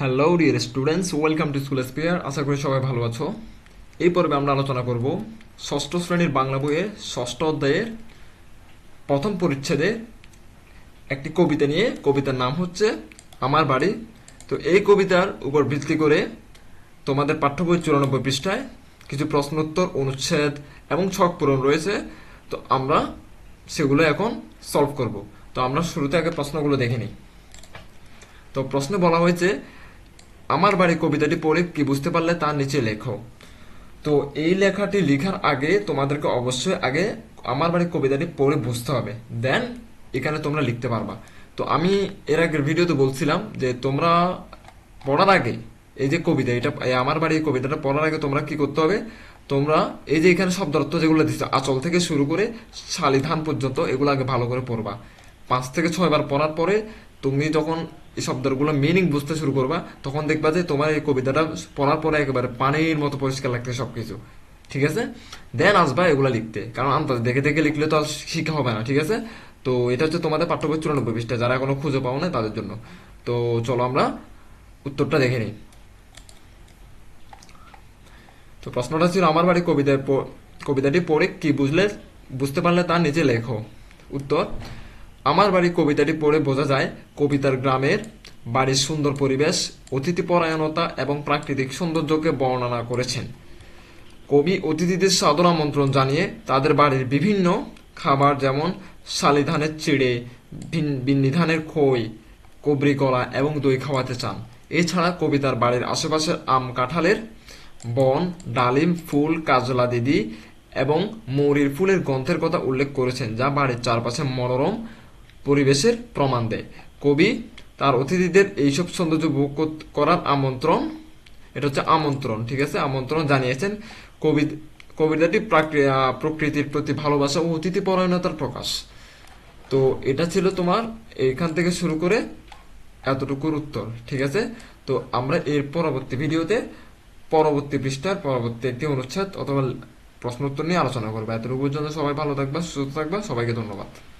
Hello dear students welcome to school spear আশা করি সবাই ভালো আছো। এই পর্বে আমরা আলোচনা করব ষষ্ঠ শ্রেণির বাংলা বইয়ের ষষ্ঠ অধ্যায়ের প্রথম পরিচ্ছেদে একটি কবিতা নিয়ে। কবিতার নাম হচ্ছে আমার বাড়ি। তো এই কবিতার উপর ভিত্তি করে তোমাদের পাঠ্য বই চুরানব্বই পৃষ্ঠায় কিছু প্রশ্নোত্তর, অনুচ্ছেদ এবং ছক পূরণ রয়েছে। তো আমরা সেগুলো এখন সলভ করব। তো আমরা শুরুতে আগে প্রশ্নগুলো দেখে নিই। তো প্রশ্নে বলা হয়েছে আমার বাড়ি কবিতাটি পড়ে কি বুঝতে পারলে তার নিচে লেখো। তো এই লেখাটি লেখার আগে তোমাদেরকে অবশ্যই আগে আমার বাড়ি কবিতাটি পড়ে বুঝতে হবে। দেন এখানে তোমরা লিখতে পারবা। তো আমি এর আগের ভিডিওতে বলছিলাম যে তোমরা পড়ার আগে এই যে কবিতা, এটা আমার বাড়ি কবিতাটা পড়ার আগে তোমরা কি করতে হবে? তোমরা এই যে এখানে শব্দার্থ যেগুলো দিচ্ছে, আচল থেকে শুরু করে শালিধান পর্যন্ত এগুলো আগে ভালো করে পড়বা। পাঁচ থেকে ছয় বার পড়ার পরে তুমি যখন এই শব্দগুলো মিনিং বুঝতে শুরু করবা, তখন দেখবা যে তোমার এই কবিতাটা পড়ার পরে একেবারে পানির মতো পরিষ্কার লাগতে সবকিছু। ঠিক আছে? দেন আসবা এগুলা লিখতে। কারণ আন্দাজ দেখে দেখে লিখলে তো আর শিখা হবে না, ঠিক আছে? তো এটা হচ্ছে তোমাদের পাঠ্য বই চুরানব্বই পৃষ্ঠা, যারা এখনও খুঁজে পাও না তাদের জন্য। তো চলো আমরা উত্তরটা দেখে নিই। তো প্রশ্নটা ছিল, আমার বাড়ি কবিতা কবিতাটি পড়ে কি বুঝলে বুঝতে পারলে তার নিচে লেখো। উত্তর আমার বাড়ি কবিতাটি পড়ে বোঝা যায়, কবিতার গ্রামের বাড়ির সুন্দর পরিবেশ, অতিথি পরায়ণতা এবং প্রাকৃতিক সৌন্দর্যকে বর্ণনা করেছেন। কবি অতিথিদের সাদর আমন্ত্রণ জানিয়ে তাদের বাড়ির বিভিন্ন খাবার যেমন শালি ধানের চিড়ে বিন্নি ধানের খই, কবরি কলা এবং দই খাওয়াতে চান। এছাড়া কবিতার বাড়ির আশেপাশের আম কাঁঠালের বন, ডালিম, ফুল, কাজলা দিদি এবং মৌরির ফুলের গন্ধের কথা উল্লেখ করেছেন, যা বাড়ির চারপাশে মনোরম পরিবেশের প্রমাণ দেয়। কবি তার অতিথিদের এইসব সৌন্দর্য উপভোগ করার আমন্ত্রণ, এটা হচ্ছে আমন্ত্রণ, ঠিক আছে? আমন্ত্রণ জানিয়েছেন কবি, কবিতাটি প্রাকৃ- প্রকৃতির প্রতি ভালোবাসা ও অতিথি পরায়ণতার প্রকাশ। তো এটা ছিল তোমার এখান থেকে শুরু করে এতটুকুর উত্তর, ঠিক আছে? তো আমরা এর পরবর্তী ভিডিওতে পরবর্তী পৃষ্ঠার পরবর্তী একটি অনুচ্ছেদ অথবা প্রশ্ন উত্তর নিয়ে আলোচনা করব। এতটুকু পর্যন্ত সবাই ভালো থাকবা, সুস্থ থাকবা, সবাইকে ধন্যবাদ।